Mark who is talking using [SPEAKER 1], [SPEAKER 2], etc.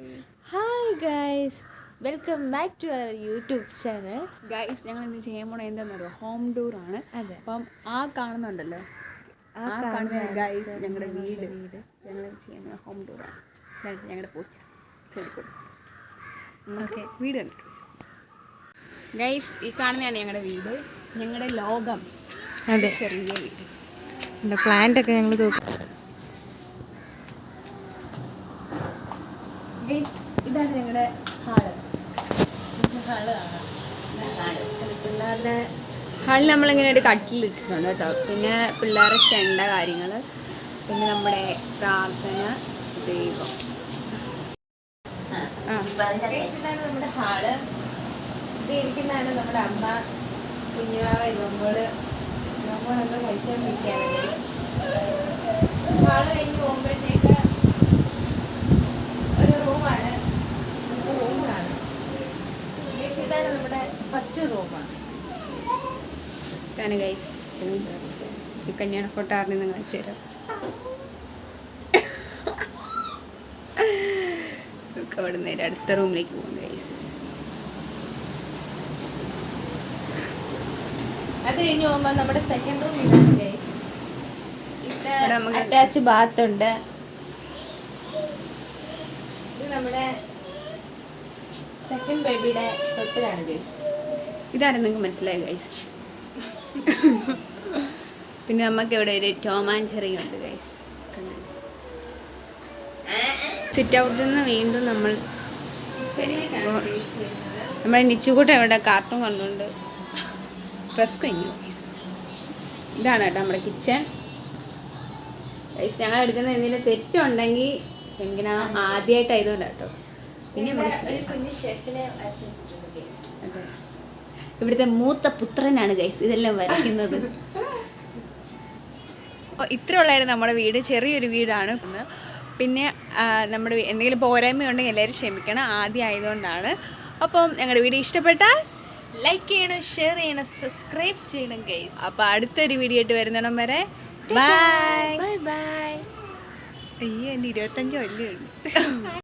[SPEAKER 1] Hi guys welcome back to our YouTube channel
[SPEAKER 2] guys ഞങ്ങൾ ഇന്ന് ചെയ്യാൻ പോണത് എന്താണെന്നറിയോ ഹോം ടൂർ ആണ്.
[SPEAKER 1] അതെ.
[SPEAKER 2] അപ്പം ആ കാണുന്നുണ്ടല്ലോ.
[SPEAKER 1] ആ
[SPEAKER 2] കാണുന്ന ഗൈസ് ഞങ്ങളുടെ വീട്. ഞങ്ങൾ ചെയ്യുന്ന ഹോം ടൂറാണ് ഞങ്ങളുടെ പൂച്ച ചെടിക്കൂട്. ഓക്കെ വീട് കണ്ടിട്ട് ഗൈസ് ഈ കാണുന്നതാണ് ഞങ്ങളുടെ വീട്. ഞങ്ങളുടെ ലോകം.
[SPEAKER 1] അതെ.
[SPEAKER 2] ചെറിയ വീട്.
[SPEAKER 1] പ്ലാന്റ് ഒക്കെ ഞങ്ങൾ തൂക്കും
[SPEAKER 2] ഇതാണ് ഞങ്ങളുടെ ഹാൾ. ഹാൾ പിള്ളേരുടെ ഹാളിൽ നമ്മളിങ്ങനെ ഒരു കട്ടിലിട്ടിട്ടുണ്ട് കേട്ടോ. പിന്നെ പിള്ളേരെ ചെണ്ട കാര്യങ്ങൾ പിന്നെ നമ്മുടെ പ്രാർത്ഥന ദൈവം.
[SPEAKER 1] നമ്മുടെ ഹാൾ. ഇത് ഇരിക്കുന്നതാണ് നമ്മുടെ അമ്മ കുഞ്ഞുവാവ ഇവമ്പോൾ ഇവമ്പോളൊക്കെ കഴിച്ചോണ്ടിരിക്കുകയാണ് ഗൈസ് ഹാൾ കഴിഞ്ഞ് പോകുമ്പോഴത്തേക്ക് ഒരു റൂമാണ് റൂമാണ് ഗൈസ് ഇതാണ് നമ്മുടെ ഫസ്റ്റ് റൂമാണ്
[SPEAKER 2] ഇതാണ് ഗൈസ് ഈ കല്യാണ ഫോട്ടോ ആറിന് നിങ്ങൾ അയച്ചു തരാം? നമുക്ക് അവിടെ നേരെ അടുത്ത റൂമിലേക്ക് പോകും ഗൈസ്
[SPEAKER 1] അത് കഴിഞ്ഞ് പോകുമ്പോൾ നമ്മുടെ സെക്കൻഡ് റൂം ഇതാണ് ഗൈസ്
[SPEAKER 2] ഇവിടെ
[SPEAKER 1] ഇത്
[SPEAKER 2] നമുക്ക്
[SPEAKER 1] അറ്റാച്ച് ബാത്ത് ഉണ്ട്. ഇത് നമ്മുടെ സെക്കൻഡ് ബേബിയുടെ തൊട്ടിലാണ് ഗൈസ്
[SPEAKER 2] ഇതാണ് നിങ്ങൾക്ക് മനസ്സിലായി ഗൈസ് പിന്നെ നമുക്ക് ഇവിടെ ഒരു ടോമാൻ ചെറിയ ഉണ്ട് ഗൈസ് സിറ്റ് ഔട്ടിൽ നിന്ന് വീണ്ടും നമ്മൾ നമ്മുടെ നിച്ചുകൂട്ടം ഇവിടെ കാർട്ടൂൺ കണ്ടുകൊണ്ട് ഡ്രസ് കഴിഞ്ഞു ഇതാണ് കേട്ടോ നമ്മുടെ കിച്ചൺ ഗൈസ് ഞങ്ങൾ എടുക്കുന്ന എന്തെങ്കിലും തെറ്റുണ്ടെങ്കിൽ ക്ഷമിക്കണം ആദ്യമായിട്ട് ആയതുകൊണ്ടാണ് കേട്ടോ. പിന്നെ
[SPEAKER 1] കുഞ്ഞു ഷെഫിനെ
[SPEAKER 2] അതെ. ഇവിടുത്തെ മൂത്ത പുത്രനാണ് ഗൈസ് ഇതെല്ലാം വരയ്ക്കുന്നത്. ഇത്ര ഉള്ളായിരുന്നു നമ്മുടെ വീട്. ചെറിയൊരു വീടാണ്. പിന്നെ നമ്മുടെ എന്തെങ്കിലും പോരായ്മ ഉണ്ടെങ്കിൽ എല്ലാവരും ക്ഷമിക്കണം. ആദ്യം ആയതുകൊണ്ടാണ്. അപ്പം ഞങ്ങളുടെ വീഡിയോ ഇഷ്ടപ്പെട്ടാൽ
[SPEAKER 1] ലൈക്ക് ചെയ്യണം ഷെയർ ചെയ്യണം സബ്സ്ക്രൈബ് ചെയ്യണം ഗൈസ്
[SPEAKER 2] അപ്പോൾ അടുത്തൊരു വീഡിയോ ആയിട്ട് വരുന്നിടം വരെ. ബൈ
[SPEAKER 1] ബൈ ബൈ
[SPEAKER 2] അയ്യോ എന്റെ ഇരുപത്തഞ്ച് വലിയ